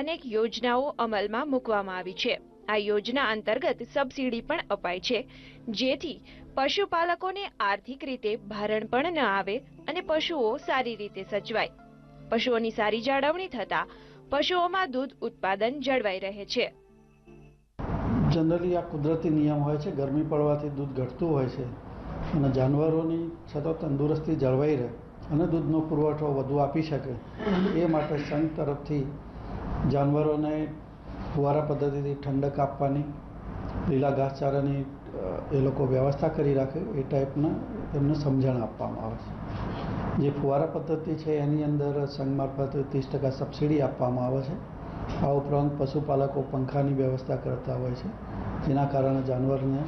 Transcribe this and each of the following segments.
અનેક યોજનાઓ અમલમાં મૂકવામાં આવી છે. આ યોજના અંતર્ગત સબસિડી પણ અપાય છે. જેથી પશુપાલકોને આર્થિક રીતે ભારણ પણ ન આવે અને પશુઓ સારી રીતે સચવાય. પશુઓની સારી જાળવણી થતા પશુઓમાં દૂધ ઉત્પાદન જળવાઈ રહે છે. જનરલી આ કુદરતી નિયમ હોય છે, ગરમી પડવાથી દૂધ ઘટતું હોય છે અને જાનવરોની છતાં તંદુરસ્તી જળવાઈ રહે અને દૂધનો પુરવઠો વધુ આપી શકે એ માટે સંઘ તરફથી જાનવરોને ફુવારા પદ્ધતિથી ઠંડક આપવાની, લીલા ઘાસચારાની એ લોકો વ્યવસ્થા કરી રાખે, એ ટાઈપના એમને સમજણ આપવામાં આવે છે. જે ફુવારા પદ્ધતિ છે, એની અંદર સંઘ મારફતે ત્રીસ ટકા સબસિડી આપવામાં આવે છે. આ ઉપરાંત પશુપાલકો પંખાની વ્યવસ્થા કરતા હોય છે, જેના કારણે જાનવરને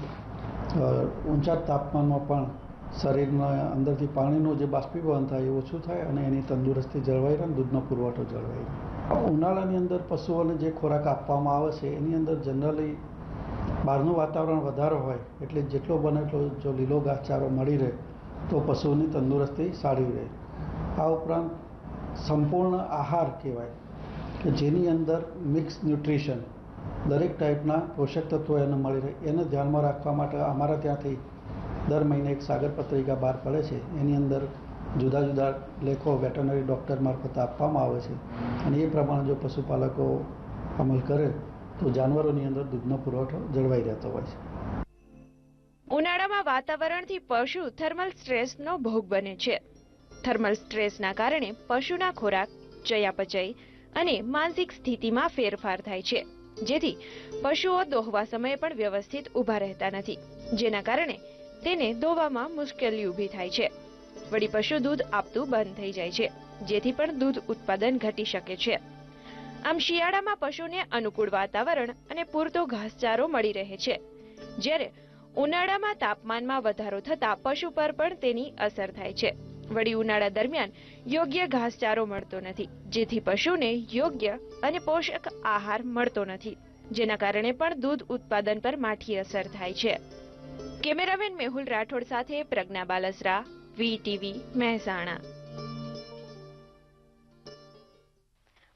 ઊંચા તાપમાનમાં પણ શરીરના અંદરથી પાણીનું જે બાષ્પીભવન થાય એ ઓછું થાય અને એની તંદુરસ્તી જળવાઈ રહે દૂધનો પુરવઠો જળવાઈ રહે. ઉનાળાની અંદર પશુઓને જે ખોરાક આપવામાં આવે છે, એની અંદર જનરલી બહારનું વાતાવરણ વધારે હોય, એટલે જેટલો બને એટલો જો લીલો ઘાસચારો મળી રહે, તો પશુઓની તંદુરસ્તી સારી રહે. આ ઉપરાંત સંપૂર્ણ આહાર કહેવાય કે જેની અંદર મિક્સ ન્યુટ્રિશન, દરેક ટાઈપના પોષક તત્વો એને મળી રહે, એને ધ્યાનમાં રાખવા માટે અમારા ત્યાંથી દર મહિને એક સાગર પત્રિકા બહાર પડે છે. એની અંદર જુદા જુદા લેખો વેટરનરી ડૉક્ટર મારફતે આપવામાં આવે છે. અને એ પ્રમાણે જો પશુપાલકો અમલ કરે, તો જાનવરોની અંદર દૂધનો પુરવઠો જળવાઈ રહેતો હોય છે. ઉનાળામાં વાતાવરણથી પશુ થર્મલ સ્ટ્રેસનો ભોગ બને છે. થર્મલ સ્ટ્રેસના કારણે પશુના ખોરાક, ચયાપચય અને માનસિક સ્થિતિમાં ફેરફાર થાય છે. જેથી પશુઓ દોહવા સમયે પણ વ્યવસ્થિત ઊભા રહેતા નથી. જેના કારણે તેને દોવામાં મુશ્કેલી ઊભી થાય છે. વળી પશુ દૂધ આપતું બંધ થઈ જાય છે, જેથી પણ દૂધ ઉત્પાદન ઘટી શકે છે. આમ શિયાળામાં પશુને અનુકૂળ વાતાવરણ અને પૂરતો ઘાસચારો મળી રહે છે. જ્યારે ઉનાળામાં તાપમાનમાં વધારો થતા પશુ પર પણ તેની અસર થાય છે. વળી ઉનાળા દરમિયાન યોગ્ય ઘાસચારો મળતો નથી, જેથી પશુને યોગ્ય અને પોષક આહાર મળતો નથી, જેના કારણે પણ દૂધ ઉત્પાદન પર માઠી અસર થાય છે. કેમેરામેન મેહુલ રાઠોડ સાથે પ્રજ્ઞા બાલસરા. વી ટીવી મહેસાણા.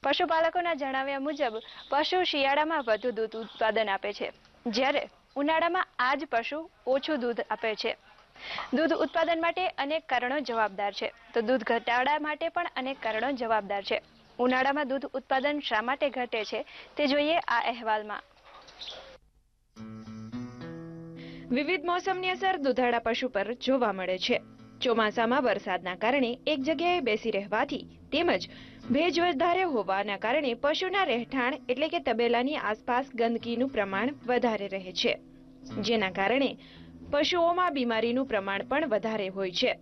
પશુપાલકોના જણાવ્યા મુજબ, પશુ શિયાળામાં વધુ દૂધ ઉત્પાદન આપે છે. જ્યારે ઉનાળામાં આ જ પશુ ઓછું દૂધ આપે છે. દૂધ ઉત્પાદન માટે અનેક કારણો જવાબદાર છે. તો દૂધ ઘટાડા માટે પણ અનેક કારણો જવાબદાર છે. ઉનાળામાં દૂધ ઉત્પાદન શા માટે ઘટે છે, તે જોઈએ આ અહેવાલમાં. વિવિધ મોસમની અસર દુધાળા પશુ પર જોવા મળે છે. ચોમાસામાં વરસાદના કારણે એક જગ્યાએ બેસી રહેવાથી તેમજ ભેજ વધારે હોવાના કારણે પશુના રહેઠાણ એટલે કે તબેલાની આસપાસ ગંદકીનું પ્રમાણ વધારે રહે છે. જેના કારણે પશુઓમાં બીમારીનું પ્રમાણ પણ વધારે હોય છે.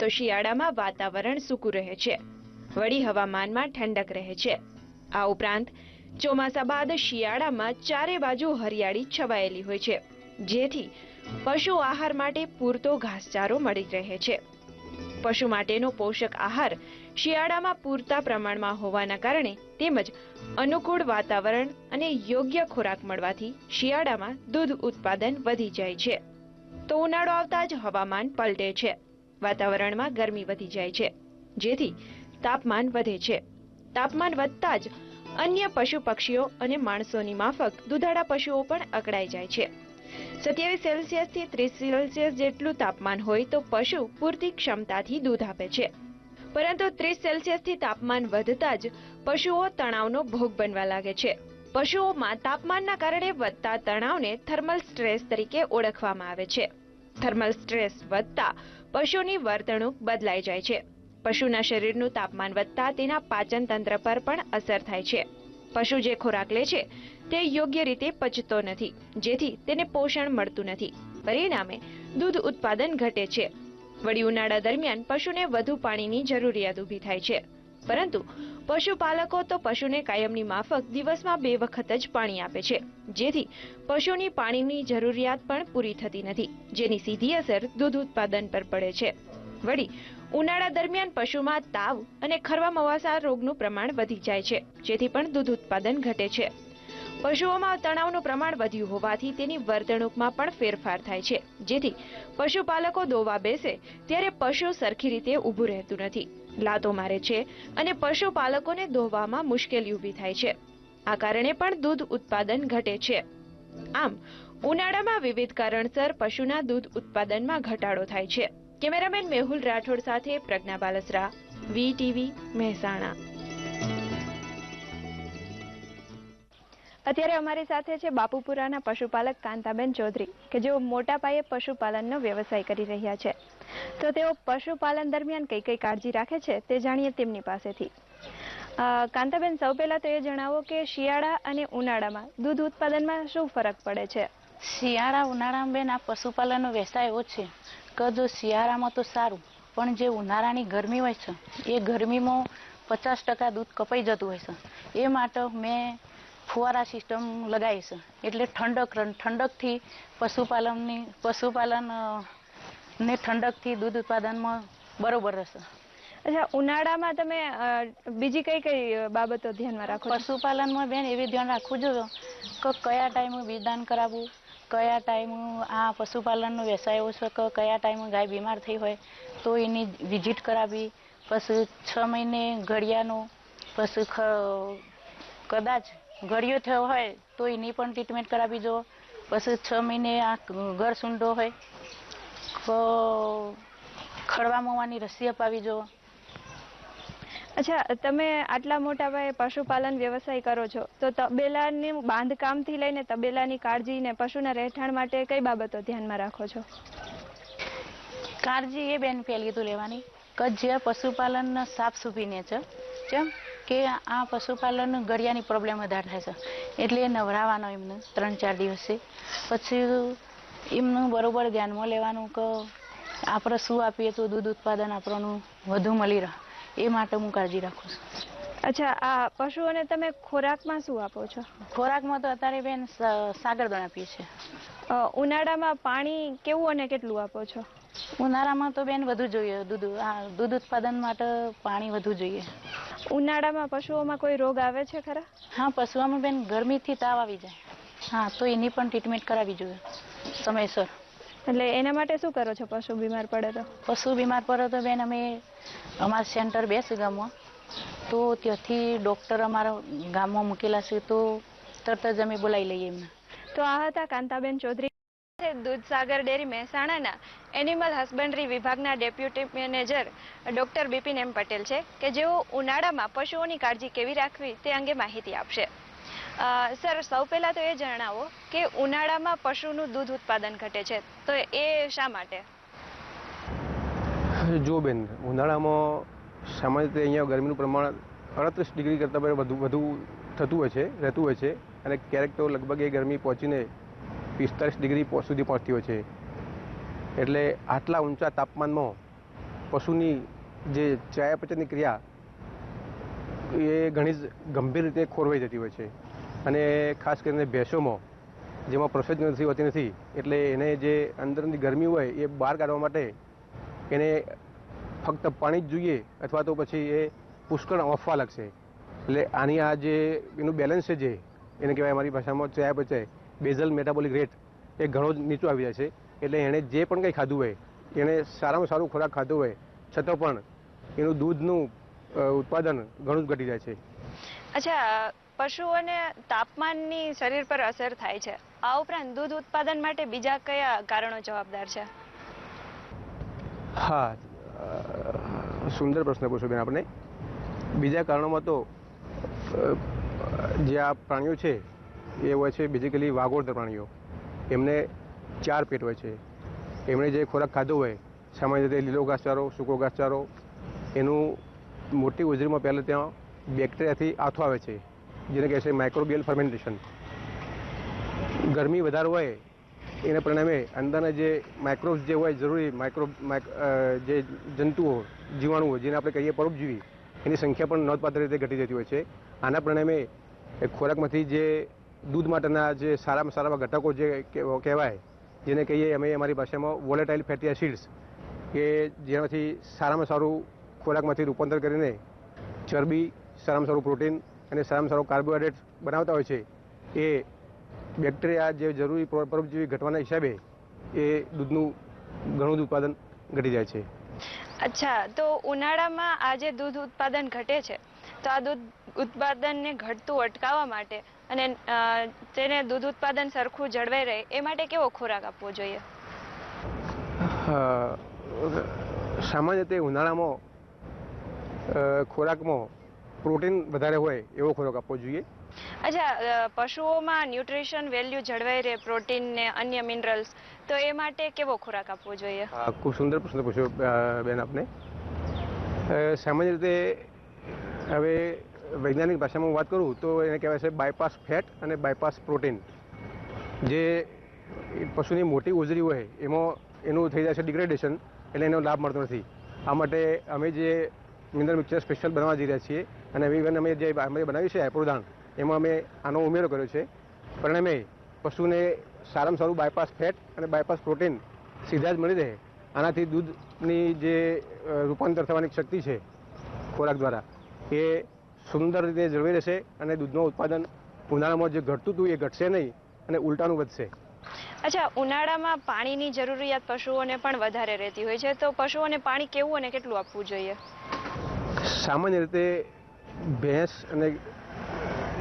તો શિયાળામાં વાતાવરણ સૂકું રહે છે. વળી હવામાનમાં ઠંડક રહે છે. આ ઉપરાંત ચોમાસા બાદ શિયાળામાં ચારે બાજુ હરિયાળી છવાયેલી હોય છે. જેથી પશુ આહાર માટે પૂરતો ઘાસચારો મળી રહે છે. પશુ માટેનો પોષક આહાર શિયાળામાં પૂરતા પ્રમાણમાં હોવાના કારણે તેમજ અનુકૂળ વાતાવરણ અને યોગ્ય ખોરાક મળવાથી શિયાળામાં દૂધ ઉત્પાદન વધી જાય છે. તો ઉનાળો આવતા જ હવામાન પલટે છે. વાતાવરણમાં ગરમી વધી જાય છે. જેથી તાપમાન વધે છે. તાપમાન વધતા જ અન્ય પશુ પક્ષીઓ અને માણસોની માફક દુધાળા પશુઓ પણ અકળાઈ જાય છે. સત્યાવીસ સેલ્સિયસથી ત્રીસ સેલ્સિયસ જેટલું તાપમાન હોય તો પશુ પૂરતી ક્ષમતાથી દૂધ આપે છે. પરંતુ ત્રીસ સેલ્સિયસથી તાપમાન વધતા જ પશુઓ તણાવનો ભોગ બનવા લાગે છે. પશુઓમાં તાપમાનના કારણે વધતા તણાવને થર્મલ સ્ટ્રેસ તરીકે ઓળખવામાં આવે છે. થર્મલ સ્ટ્રેસ વધતા પશુની વર્તણૂક બદલાઈ જાય છે. પશુના શરીરનું તાપમાન વધતા તેના પાચન તંત્ર પર પણ અસર થાય છે. પશુ જે ખોરાક લે છે, તે યોગ્ય રીતે પચતો નથી, જેથી તેને પોષણ મળતું નથી. પરિણામે, દૂધ ઉત્પાદન ઘટે છે. વળી ઉનાળા દરમિયાન પશુને વધુ પાણીની જરૂરિયાત ઊભી થાય છે. પરંતુ, પશુપાલકો તો પશુને કાયમની માફક દિવસમાં બે વખત જ પાણી આપે છે, જેથી પશુની પાણીની જરૂરિયાત પણ પૂરી થતી નથી, જેની સીધી અસર દૂધ ઉત્પાદન પર પડે છે. વળી ઉનાળા દરમિયાન પશુમાં તાવ અને ખરવા મવાસા રોગનું પ્રમાણ વધી જાય છે, જેથી પણ દૂધ ઉત્પાદન ઘટે છે. પશુઓમાં તણાવનું પ્રમાણ વધ્યું હોવાથી તેની વર્તણૂકમાં પણ ફેરફાર થાય છે, જેથી પશુપાલકો દોવા બેસે ત્યારે પશુ સરખી રીતે ઊભું રહેતું નથી, લાતો મારે છે અને પશુપાલકોને દોવામાં મુશ્કેલી ઊભી થાય છે. આ કારણે પણ દૂધ ઉત્પાદન ઘટે છે. આમ, ઉનાળામાં વિવિધ કારણસર પશુના દૂધ ઉત્પાદનમાં ઘટાડો થાય છે. કેમેરામેન મેહુલ રાઠોડ સાથે પ્રજ્ઞા બાલસરા વીટીવી મહેસાણા. અત્યારે અમારી સાથે છે બાપુપુરાના પશુપાલક કાંતાબેન ચૌધરી, કે જેઓ મોટા પાયે પશુપાલનનો વ્યવસાય કરી રહ્યા છે. તો તેઓ પશુપાલન દરમિયાન કઈ કઈ કાળજી રાખે છે તે જાણીએ તેમની પાસેથી. કાંતાબેન, સૌ પહેલા તો એ જણાવો કે શિયાળા અને ઉનાળામાં દૂધ ઉત્પાદનમાં શું ફરક પડે છે? શિયાળા ઉનાળામાં બેન આ પશુપાલનનો વ્યવસાય એવો છે કે જો શિયાળામાં તો સારું પણ જે ઉનાળાની ગરમી હોય છે એ ગરમીમાં પચાસ ટકા દૂધ કપાઈ જતું હોય છે. એ માટે મેં ફુવારા સિસ્ટમ લગાવી છે. એટલે ઠંડક ઠંડકથી પશુપાલનની પશુપાલન ને ઠંડકથી દૂધ ઉત્પાદનમાં બરોબર રહેશે. અચ્છા ઉનાળામાં તમે બીજી કઈ કઈ બાબતો ધ્યાનમાં રાખો પશુપાલનમાં બેન એવી ધ્યાન રાખવું જોઈએ કે કયા ટાઈમે બીજદાન કરાવવું કયા ટાઈમ આ પશુપાલનનો વ્યવસાય એવો છે કે કયા ટાઈમે ગાય બીમાર થઈ હોય, તો એની વિઝિટ કરાવી, પછી છ મહિને ઘડિયાનો, પછી કદાચ ઘડિયો થયો હોય, તો એની પણ ટ્રીટમેન્ટ કરાવી જો. પછી છ મહિને આ ઘર સૂંડો હોય ખડવા મોવાની રસી અપાવી જો. અચ્છા, તમે આટલા મોટા ભાઈ પશુપાલન વ્યવસાય કરો છો, તો તબેલાની બાંધકામથી લઈને તબેલાની કાળજી ને પશુના રહેઠાણ માટે કઈ બાબતો ધ્યાનમાં રાખો છો? કાળજી એ બેન પહેલી તો લેવાની, કે જે પશુપાલન સાફ સુફીને છે જેમ કે આ પશુપાલન ગળિયાની પ્રોબ્લેમ વધારે થાય છે. એટલે નવરાવાનો એમને ત્રણ ચાર દિવસે. પછી એમનું બરોબર ધ્યાનમાં લેવાનું કે આપણે શું આપીએ તો દૂધ ઉત્પાદન આપણનું વધુ મળી રહે. એ માટે હું કાળજી રાખું છું. અચ્છા આ પશુઓને તમે ખોરાકમાં શું આપો છો? ખોરાકમાં તો અત્યારે બેન સાગરદાણ આપીએ છીએ ઉનાળામાં પાણી કેવું અને કેટલું આપો છો? ઉનાળામાં તો બેન વધુ જોઈએ દૂધ દૂધ ઉત્પાદન માટે પાણી વધુ જોઈએ. ઉનાળામાં પશુઓમાં કોઈ રોગ આવે છે ખરા? હા પશુઓમાં બેન ગરમીથી તાવ આવી જાય. હા તો એની પણ ટ્રીટમેન્ટ કરાવી જોઈએ સમયસર. એટલે એના માટે શું કરો છો? પશુ બીમાર પડે તો? પશુ બીમાર પડે તો બેન અમે અમારા સેન્ટર બેસે ગામમાં. તો ત્યાંથી ડૉક્ટર અમારા ગામમાં મૂકેલા છે તો તરત જ અમે બોલાવી લઈએ એમને. તો આ હતા કાંતાબેન ચૌધરી. દૂધસાગર ડેરી મહેસાણાના એનિમલ હસબન્ડરી વિભાગના deputy manager doctor Bipin M Patel છે કે જેઓ ઉનાળામાં પશુઓની કાળજી કેવી રાખવી તે અંગે માહિતી આપશે. સર, સૌ પહેલા તો એ જણાવો કે ઉનાળામાં પશુનું દૂધ ઉત્પાદન ઘટે છે. તો એ શા માટે? જો બેન, ઉનાળામાં સામાન્ય રીતે અહીંયા ગરમીનું પ્રમાણ અડત્રીસ ડિગ્રી કરતાં પણ વધુ વધુ થતું હોય છે, રહેતું હોય છે. અને ક્યારેક તો લગભગ એ ગરમી પહોંચીને પિસ્તાલીસ ડિગ્રી સુધી પહોંચતી હોય છે. એટલે આટલા ઊંચા તાપમાનમાં પશુની જે ચયાપચયની ક્રિયા, એ ઘણી જ ગંભીર રીતે ખોરવાઈ જતી હોય છે. અને ખાસ કરીને ભેંસોમાં, જેમાં પ્રોસેસ નથી, હોતી નથી, એટલે એને જે અંદરની ગરમી હોય, એ બહાર કાઢવા માટે એને ફક્ત પાણી જ જોઈએ, અથવા તો પછી એ પુષ્કળ ઓફવા લાગશે. એટલે આની આ જે એનું બેલેન્સ છે જે, એને કહેવાય અમારી ભાષામાં ચયા બચે બેઝલ મેટાબોલિક રેટ એ ઘણો જ નીચો આવી જાય છે. એટલે એણે જે પણ કંઈ ખાધું હોય એણે સારામાં સારું ખોરાક ખાધો હોય, છતાં પણ એનું દૂધનું ઉત્પાદન ઘણું જ ઘટી જાય છે. અચ્છા પશુઓને તાપમાનની શરીર પર અસર થાય છે. આ ઉપરાંત દૂધ ઉત્પાદન માટે બીજા કયા કારણો જવાબદાર છે? હા, સુંદર પ્રશ્ન પૂછો બેન આપણે બીજા કારણોમાં તો જે આ પ્રાણીઓ છે, એ હોય છે બેઝિકલી વાગોળતર પ્રાણીઓ. એમને ચાર પેટ હોય છે. એમણે જે ખોરાક ખાધો હોય, સામાન્ય રીતે લીલો ઘાસચારો, સૂકો ઘાસચારો, એનું મોટી ઉજરીમાં પહેલાં ત્યાં બેક્ટેરિયાથી આથો આવે છે. જેને કહે છે માઇક્રોબિયલ ફર્મેન્ટેશન ગરમી વધારે હોય, એને પરિણામે અંદરના જે માઇક્રોબ્સ જે હોય, જરૂરી માઇક્રો માઇક- જે જંતુઓ, જીવાણુઓ, જેને આપણે કહીએ પરોપજીવી, એની સંખ્યા પણ નોંધપાત્ર રીતે ઘટી જતી હોય છે. આના પરિણામે ખોરાકમાંથી જે દૂધ માટેના જે સારામાં સારા ઘટકો જે કહેવાય, જેને કહીએ અમે અમારી ભાષામાં વોલેટાઇલ ફેટી એસિડ્સ કે જેનાથી સારામાં સારું ખોરાકમાંથી રૂપાંતર કરીને ચરબી, સારામાં સારું પ્રોટીન અને સારામાં સારું કાર્બોહાઈડ્રેટ બનાવતા હોય છે એ બેક્ટેરિયા જે જરૂરી પર- પરોપજીવી ઘટવાના હિસાબે એ દૂધનું ઘણું જ ઉત્પાદન ઘટી જાય છે. અચ્છા તો ઉનાળામાં આ જે દૂધ ઉત્પાદન ઘટે છે તો આ દૂધ ઉત્પાદનને ઘટતું અટકાવવા માટે અને તેને દૂધ ઉત્પાદન સરખું જળવાઈ રહે એ માટે કેવો ખોરાક આપવો જોઈએ? સામાન્ય રીતે ઉનાળામાં ખોરાકમાં પ્રોટીન વધારે હોય એવો ખોરાક આપવો જોઈએ. અચ્છા પશુઓમાં ન્યુટ્રિશન વેલ્યુ જળવાઈ રહે પ્રોટીન ને અન્ય મિનરલ્સ તો એ માટે કેવો ખોરાક આપવો જોઈએ? ખૂબ સુંદર પ્રશ્ન પૂછ્યો બેન આપને. સામાન્ય રીતે હવે વૈજ્ઞાનિક ભાષામાં હું વાત કરું તો એને કહેવાય છે બાયપાસ ફેટ અને બાયપાસ પ્રોટીન જે પશુની મોટી ઓજરી હોય એમાં એનું થઈ જાય છે ડિગ્રેડેશન એટલે એનો લાભ મળતો નથી. આ માટે અમે જે મિનરલ મિક્સર સ્પેશિયલ બનાવવા જઈ રહ્યા છીએ અને ઇવન અમે જે અમે બનાવ્યું છે એપ્રોદાન એમાં અમે આનો ઉમેરો કર્યો છે. પરિણામે પશુને સારામાં સારું બાયપાસ ફેટ અને બાયપાસ પ્રોટીન સીધા જ મળી રહે. આનાથી દૂધની જે રૂપાંતર થવાની શક્તિ છે ખોરાક દ્વારા એ સુંદર રીતે જળવાઈ રહેશે અને દૂધનું ઉત્પાદન ઉનાળામાં જે ઘટતું હતું એ ઘટશે નહીં અને ઉલટાનું વધશે. અચ્છા ઉનાળામાં પાણીની જરૂરિયાત પશુઓને પણ વધારે રહેતી હોય છે. તો પશુઓને પાણી કેવું અને કેટલું આપવું જોઈએ? સામાન્ય રીતે ભેંસ અને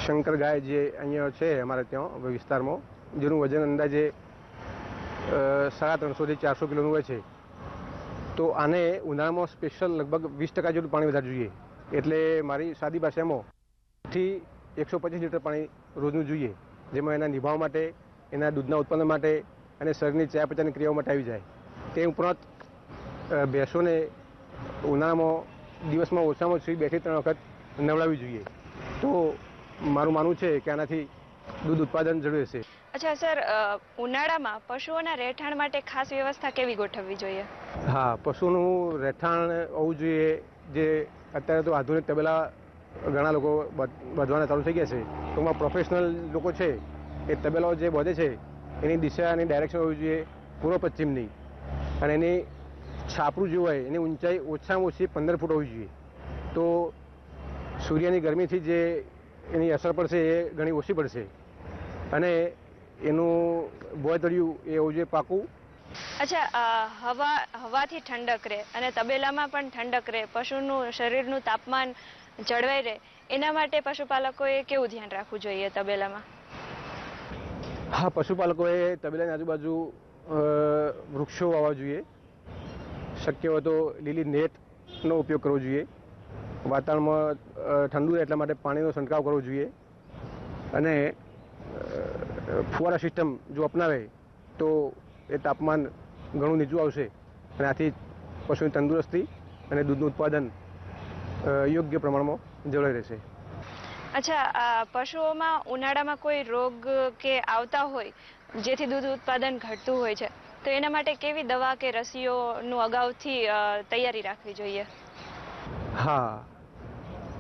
શંકર ગાય જે અહીંયા છે, અમારે ત્યાં વિસ્તારમાં, જેનું વજન અંદાજે સાડા ત્રણસોથી ચારસો કિલોનું હોય છે. તો આને ઉનાળામાં સ્પેશિયલ લગભગ વીસ ટકા જેટલું પાણી વધારે જોઈએ. એટલે મારી સાદી ભાષામાં, થી એકસો પચીસ લીટર પાણી રોજનું જોઈએ, જેમાં એના નિભાવ માટે, એના દૂધના ઉત્પાદન માટે અને શરીરની ચયાપચાની ક્રિયાઓ માટે આવી જાય. તે ઉપરાંત ભેંસોને ઉનાળામાં, દિવસમાં ઓછામાં ઓછી બેથી ત્રણ વખત નવડાવવી જોઈએ. તો મારું માનવું છે કે આનાથી દૂધ ઉત્પાદન જરૂરી છે અચ્છા સર ઉનાળામાં પશુઓના રહેઠાણ માટે ખાસ વ્યવસ્થા કેવી ગોઠવવી જોઈએ? હા પશુનું રહેઠાણ હોવું જોઈએ જે અત્યારે તો આધુનિક તબેલા ઘણા લોકો વધવાના ચાલુ થઈ ગયા છે. ટૂંકમાં પ્રોફેશનલ લોકો છે. એ તબેલાઓ જે વધે છે એની દિશા અને ડાયરેક્શન હોવી જોઈએ પૂર્વ પશ્ચિમની. અને એની છાપરું જે હોય એની ઊંચાઈ ઓછામાં ઓછી પંદર ફૂટ હોવી જોઈએ. તો સૂર્યની ગરમીથી જે એની અસર પડશે એ ઘણી ઓછી પડશે. અને એનું બોયતળિયું એ હોવું જોઈએ પાકું. અચ્છા હવા હવાથી ઠંડક રહે અને તબેલામાં પણ ઠંડક રહે પશુનું શરીરનું તાપમાન જળવાઈ રહે એના માટે પશુપાલકોએ કેવું ધ્યાન રાખવું જોઈએ તબેલામાં? હા પશુપાલકોએ તબેલાની આજુબાજુ વૃક્ષો વાવવા જોઈએ. શક્ય હોય તો લીલી નેટનો ઉપયોગ કરવો જોઈએ. વાતાવરણમાં ઠંડુ રહે એટલા માટે પાણીનો છંટકાવ કરવો જોઈએ. અને ફુવારા સિસ્ટમ જો અપનાવે તો એ તાપમાન ઘણું નીચું આવશે. અને આથી પશુની તંદુરસ્તી અને દૂધનું ઉત્પાદન યોગ્ય પ્રમાણમાં જળવાઈ રહેશે. અચ્છા પશુઓમાં ઉનાળામાં કોઈ રોગ કે આવતા હોય જેથી દૂધ ઉત્પાદન ઘટતું હોય છે તો એના માટે કેવી દવા કે રસીઓનું અગાઉથી તૈયારી રાખવી જોઈએ? હા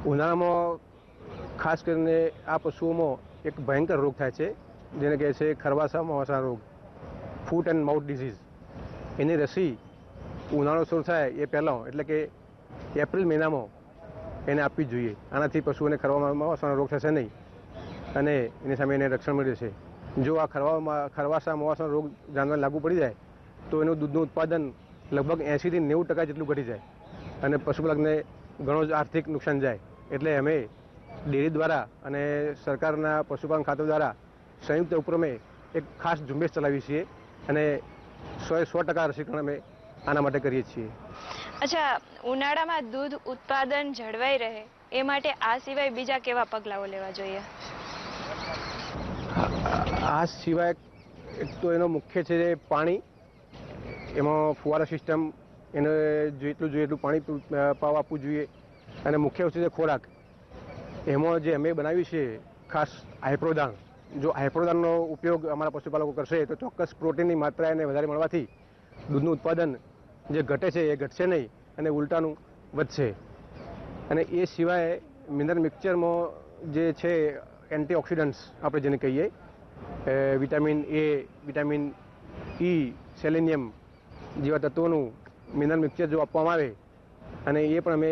ઉનાળામાં ખાસ કરીને આ પશુઓમાં એક ભયંકર રોગ થાય છે, જેને કહે છે ખરવાસા મવાસા રોગ, ફૂટ એન્ડ માઉથ ડિઝીઝ એની રસી ઉનાળો શરૂ થાય એ પહેલાં એટલે કે એપ્રિલ મહિનામાં એને આપવી જોઈએ. આનાથી પશુઓને ખરવામાં મવાસાનો રોગ થશે નહીં અને એની સામે એને રક્ષણ મળે છે. જો આ ખરવામાં ખરવાસા મવાસાનો રોગ જાનવરને લાગુ પડી જાય, તો એનું દૂધનું ઉત્પાદન લગભગ એંશીથી નેવું ટકા જેટલું ઘટી જાય અને પશુપાલકને ઘણો જ આર્થિક નુકસાન જાય. એટલે અમે ડેરી દ્વારા અને સરકારના પશુપાલન ખાતા દ્વારા સંયુક્ત ઉપક્રમે એક ખાસ ઝુંબેશ ચલાવી છીએ અને સો સો ટકા રસીકરણ અમે આના માટે કરીએ છીએ. અચ્છા ઉનાળામાં દૂધ ઉત્પાદન જળવાઈ રહે એ માટે આ સિવાય બીજા કેવા પગલાઓ લેવા જોઈએ? આ સિવાય એક તો એનો મુખ્ય છે પાણી. એમાં ફુવારા સિસ્ટમ એને જેટલું જોઈએ એટલું પાણી પાવ પાવા આપવું જોઈએ. અને મુખ્ય વસ્તુ છે ખોરાક. એમાં જે અમે બનાવ્યું છે, ખાસ હાઇપ્રોદાન જો હાઇપ્રોદાનનો ઉપયોગ અમારા પશુપાલકો કરશે, તો ચોક્કસ પ્રોટીનની માત્રા એને વધારે મળવાથી દૂધનું ઉત્પાદન જે ઘટે છે, એ ઘટશે નહીં અને ઉલટાનું વધશે. અને એ સિવાય મિનરલ મિક્સચરમાં જે છે, એન્ટીઓક્સિડન્ટ્સ આપણે જેને કહીએ vitamin A, vitamin E, selenium જેવા તત્વોનું મિનરલ મિક્સચર જો આપવામાં આવે અને એ પણ અમે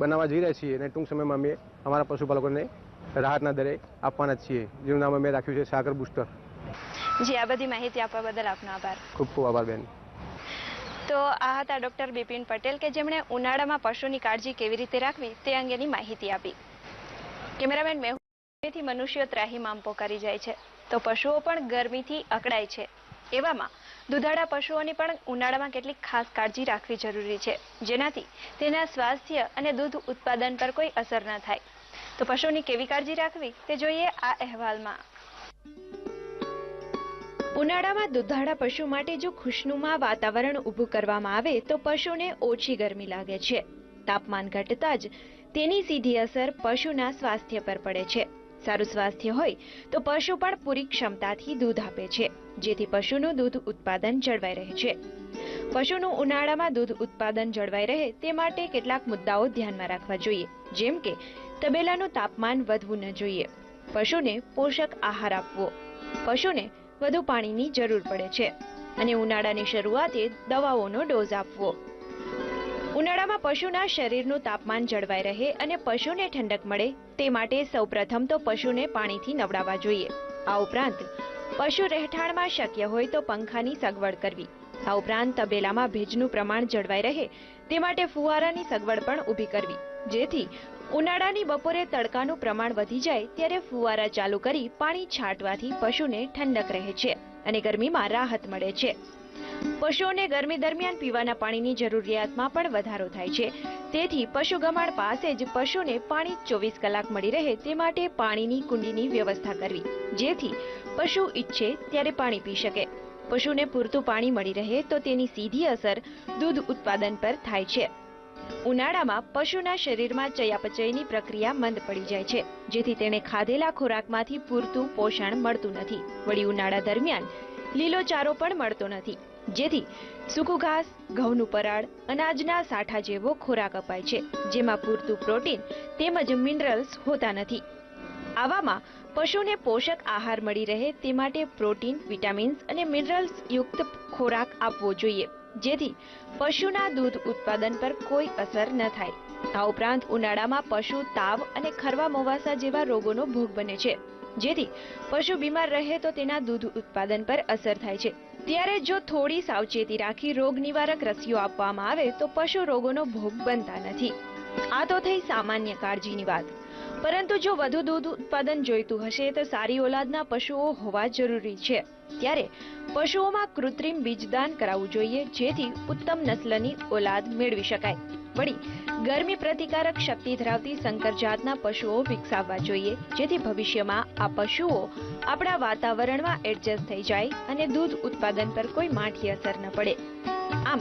બનાવવા જઈ રહ્યા છીએ અને ટૂંક સમયમાં અમે અમારા પશુપાલકોને રાહતના દરે આપવાના જ છીએ. જેનું નામ અમે રાખ્યું છે સાગર બુસ્ટર. જી આ બધી માહિતી આપવા બદલ આપનો આભાર. ખૂબ ખૂબ આભાર બેન. તો આ હતા ડોક્ટર બિપિન પટેલ કે જેમણે ઉનાળામાં પશુની કાળજી કેવી રીતે રાખવી તે અંગેની માહિતી આપી. કેમેરામેન મેહુથી મનુષ્યો ત્રાહીમામ પોકારી જાય છે. તો પશુઓ પણ ગરમીથી અકળાય છે. એવામાં દુધાળા પશુઓની પણ ઉનાળામાં કેટલીક ખાસ કાળજી રાખવી જરૂરી છે. જેનાથી તેના સ્વાસ્થ્ય અને દૂધ ઉત્પાદન પર કોઈ અસર ન થાય. તો પશુની કેવી કાળજી રાખવી તે જોઈએ આ અહેવાલમાં. ઉનાળામાં દુધાળા પશુ માટે જો ખુશનુમા વાતાવરણ ઊભું કરવામાં આવે તો પશુને ઓછી ગરમી લાગે છે. તાપમાન ઘટતા જ તેની સીધી અસર પશુના સ્વાસ્થ્ય પર પડે છે. સારું સ્વાસ્થ્ય હોય, તો પશુ પણ પૂરી ક્ષમતાથી દૂધ આપે છે, જેથી પશુનું દૂધ ઉત્પાદન જળવાઈ રહે છે. પશુનું ઉનાળામાં દૂધ ઉત્પાદન જળવાઈ રહે તે માટે કેટલાક મુદ્દાઓ ધ્યાનમાં રાખવા જોઈએ, જેમ કે, તબેલાનું તાપમાન વધવું ન જોઈએ. પશુને પોષક આહાર આપવો. પશુને વધુ પાણીની જરૂર પડે છે. અને ઉનાળાની શરૂઆતે દવાઓનો ડોઝ આપવો. ઉનાળામાં પશુના શરીરનું તાપમાન જળવાઈ રહે અને પશુને ઠંડક મળે, તે માટે સૌપ્રથમ તો પશુને પાણીથી નવડાવવા જોઈએ. આ ઉપરાંત, પશુ રહેઠાણમાં શક્ય હોય તો પંખાની સગવડ કરવી. આ ઉપરાંત, તબેલામાં ભેજનું પ્રમાણ જળવાઈ રહે, તે માટે ફુવારાની સગવડ પણ ઊભી કરવી. જેથી, ઉનાળાની બપોરે તડકાનું પ્રમાણ વધી જાય, ત્યારે ફુવારા ચાલુ કરી પાણી છાંટવાથી પશુને ઠંડક રહે છે અને ગરમીમાં રાહત મળે છે. પશુઓને ગરમી દરમિયાન પીવાના પાણીની જરૂરિયાતમાં પણ વધારો થાય છે. તેથી પશુ ગમાણ પાસે જ પશુને પાણી ચોવીસ કલાક મળી રહે તે માટે પાણીની કુંડીની વ્યવસ્થા કરવી. જેથી પશુ ઈચ્છે ત્યારે પાણી પી શકે. પશુને પૂરતું પાણી મળી રહે તો તેની સીધી અસર દૂધ ઉત્પાદન પર થાય છે. ઉનાળામાં પશુના શરીરમાં ચયાપચયની પ્રક્રિયા મંદ પડી જાય છે, જેથી તેને ખાધેલા ખોરાકમાંથી પૂરતું પોષણ મળતું નથી. વળી ઉનાળા દરમિયાન લીલો ચારો પણ મળતો નથી. જેથી સૂકું ઘાસ, ઘઉંનું પરાળ, અનાજના સાઠા જેવો ખોરાક અપાય છે, જેમાં પૂરતું પ્રોટીન તેમજ મિનરલ્સ હોતા નથી. આવામાં પશુને પોષક આહાર મળી રહે તે માટે પ્રોટીન, વિટામિન્સ અને મિનરલ્સ યુક્ત ખોરાક આપવો જોઈએ. જેથી પશુના દૂધ ઉત્પાદન પર કોઈ અસર ન થાય. આ ઉપરાંત ઉનાળામાં પશુ તાવ અને ખરવા મોવાસા જેવા રોગોનો ભોગ બને છે. જેથી પશુ બીમાર રહે તો તેના દૂધ ઉત્પાદન પર અસર થાય છે. ત્યારે જો થોડી સાવચેતી રાખી રોગ નિવારક રસીઓ આપવામાં આવે તો પશુ રોગોનો ભોગ બનતા નથી. આ તો થઈ સામાન્ય કાળજીની વાત. પરંતુ જો વધુ દૂધ ઉત્પાદન જોઈતું હશે તો સારી ઓલાદના પશુઓ હોવા જરૂરી છે. ત્યારે પશુઓમાં કૃત્રિમ બીજદાન કરાવવું જોઈએ જેથી ઉત્તમ નસ્લની ઓલાદ મેળવી શકાય. વળી, ગરમી પ્રતિકારક શક્તિ ધરાવતી સંકર જાતના પશુઓ વિકસાવવા જોઈએ, જેથી ભવિષ્યમાં આ પશુઓ આપણા વાતાવરણમાં એડજસ્ટ થઈ જાય અને દૂધ ઉત્પાદન પર કોઈ માઠી અસર ન પડે. આમ,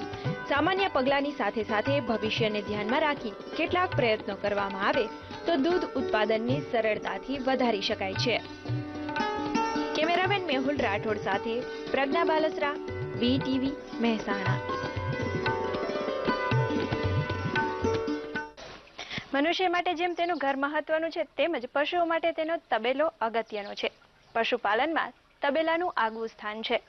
સામાન્ય પગલાંની સાથે સાથે ભવિષ્યને ધ્યાનમાં રાખી કેટલાક પ્રયત્નો કરવામાં આવે, તો દૂધ ઉત્પાદનને સરળતાથી વધારી શકાય છે. કેમેરામેન મેહુલ રાઠોડ સાથે પ્રજ્ઞા બાલસરા, વી ટીવી, મહેસાણા. મનુષ્ય માટે જેમ તેનું ઘર મહત્વનું છે તેમજ પશુઓ માટે તેનો તબેલો અગત્યનો છે. પશુપાલનમાં તબેલાનું આગવું સ્થાન છે.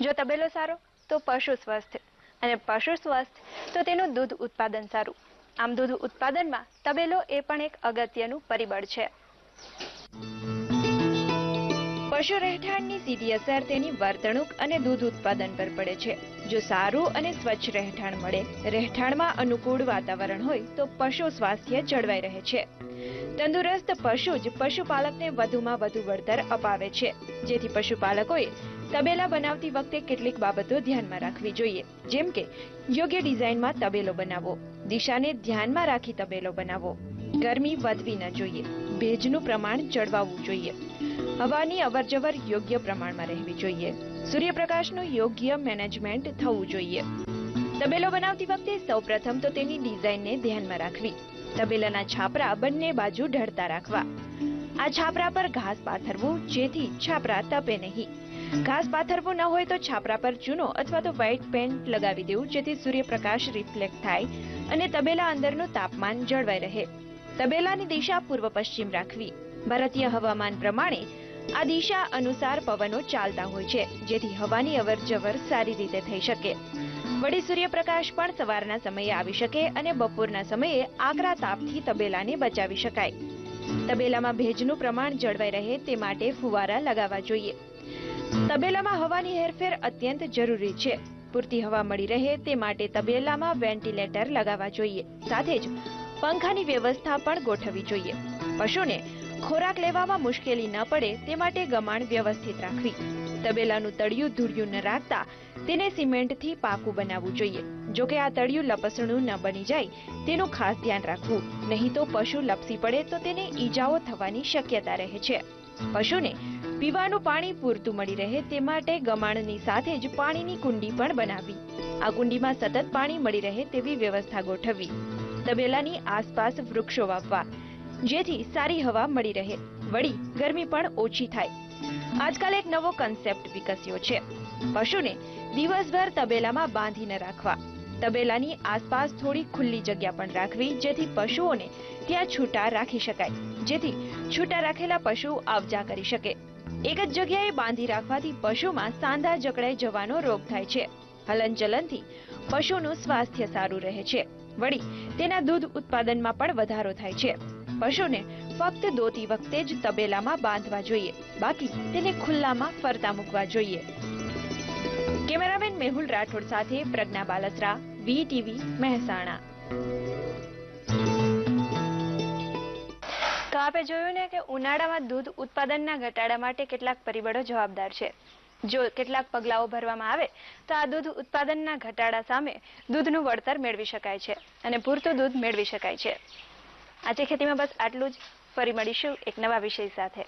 જો તબેલો સારો, તો પશુ સ્વસ્થ. અને પશુ સ્વસ્થ, તો તેનું દૂધ ઉત્પાદન સારું. આમ દૂધ ઉત્પાદનમાં તબેલો એ પણ એક અગત્યનું પરિબળ છે. પશુ રહેઠાણની સીધી અસર તેની વર્તણૂક અને દૂધ ઉત્પાદન પર પડે છે. જો સારું અને સ્વચ્છ રહેઠાણ મળે, રહેઠાણમાં અનુકૂળ વાતાવરણ હોય, તો પશુ સ્વાસ્થ્ય જળવાઈ રહે છે. તંદુરસ્ત પશુ જ પશુપાલકને વધુમાં વધુ વળતર અપાવે છે. જેથી પશુપાલકોએ તબેલા બનાવતી વખતે કેટલીક બાબતો ધ્યાનમાં રાખવી જોઈએ. જેમ કે, યોગ્ય ડિઝાઇનમાં તબેલો બનાવો, દિશાને ધ્યાનમાં રાખી તબેલો બનાવો. ગરમી વધવી ન જોઈએ. ભેજનું પ્રમાણ જળવાવું જોઈએ. હવાની અવરજવર યોગ્ય પ્રમાણમાં રહેવી જોઈએ. સૂર્યપ્રકાશનું યોગ્ય મેનેજમેન્ટ થવું જોઈએ. તબેલો બનાવતી વખતે સૌપ્રથમ તો તેની ડિઝાઇનને ધ્યાનમાં રાખવી. તબેલાના છાપરા બંને બાજુ ઢળતા રાખવા. આ છાપરા પર ઘાસ પાથરવું જેથી છાપરા તપે નહીં. ઘાસ પાથરવું ન હોય તો છાપરા પર ચૂનો અથવા તો વ્હાઇટ પેન્ટ લગાવી દેવું જેથી સૂર્યપ્રકાશ રિફ્લેક્ટ થાય અને તબેલા અંદરનું તાપમાન જળવાઈ રહે. તબેલાની દિશા પૂર્વ પશ્ચિમ રાખવી. ભારતીય હવામાન પ્રમાણે આ દિશા અનુસાર પવનો ચાલતા હોય છે, જેથી હવાની અવર જવર સારી રીતે થઈ શકે. વળી સૂર્યપ્રકાશ પણ સવારના સમયે આવી શકે અને બપોરના સમયે આકરા તાપથી તબેલાને બચાવી શકાય. તબેલામાં ભેજનું પ્રમાણ જળવાઈ રહે તે માટે ફુવારા લગાવવા જોઈએ. તબેલામાં હવાની હેરફેર અત્યંત જરૂરી છે. પૂરતી હવા મળી રહે તે માટે તબેલામાં વેન્ટિલેટર લગાવવા જોઈએ. સાથે જ પંખાની વ્યવસ્થા પણ ગોઠવવી જોઈએ. પશુને ખોરાક લેવામાં મુશ્કેલી ન પડે તે માટે ગમાણ વ્યવસ્થિત રાખવી. તબેલાનું તળિયું ધૂળિયું ન રાખતા તેને સિમેન્ટથી પાકું બનાવવું જોઈએ. જો કે આ તળિયું લપસણું ન બની જાય, તેનું ખાસ ધ્યાન રાખવું. નહીં તો પશુ લપસી પડે તો તેને ઈજાઓ થવાની શક્યતા રહે છે. પશુને પીવાનું પાણી પૂરતું મળી રહે તે માટે ગમાણની સાથે જ પાણીની કુંડી પણ બનાવવી આ કુંડીમાં સતત પાણી મળી રહે તેવી વ્યવસ્થા ગોઠવવી તબેલાની આસપાસ વૃક્ષો વાવવા. જેથી સારી હવા મળી રહે. વળી ગરમી પણ ઓછી થાય. આજકાલ એક નવો કન્સેપ્ટ વિકસ્યો છે. પશુને દિવસભર તબેલામાં બાંધીને રાખવા. તબેલાની આસપાસ થોડી ખુલ્લી જગ્યા પણ રાખવી, જેથી પશુઓને ત્યાં છૂટા રાખી શકાય. જેથી છૂટા રાખેલા પશુ આવજા કરી શકે. એક જ જગ્યાએ બાંધી રાખવાથી પશુમાં સાંધા જકડાઈ જવાનો રોગ થાય છે. હલનચલનથી પશુનું સ્વાસ્થ્ય સારું રહે છે. વળી તેના દૂધ ઉત્પાદનમાં પણ વધારો થાય છે. પશુને ફક્ત દોતી વખતે જ તબેલામાં બાંધવા જોઈએ. બાકી તેને ખુલ્લામાં ફરતા મૂકવા જોઈએ. કેમેરામેન મેહુલ રાઠોડ સાથે પ્રજ્ઞા બાલસરા વી મહેસાણા. તો આપે જોયું ને કે ઉનાળામાં દૂધ ઉત્પાદનના ઘટાડા માટે કેટલાક પરિબળો જવાબદાર છે. જો કેટલાક પગલાઓ ભરવામાં આવે, તો આ દૂધ ઉત્પાદનના ઘટાડા સામે દૂધનું વળતર મેળવી શકાય છે અને પૂરતું દૂધ મેળવી શકાય છે. આજે ખેતીમાં બસ આટલું જ. ફરી મળીશું એક નવા વિષય સાથે.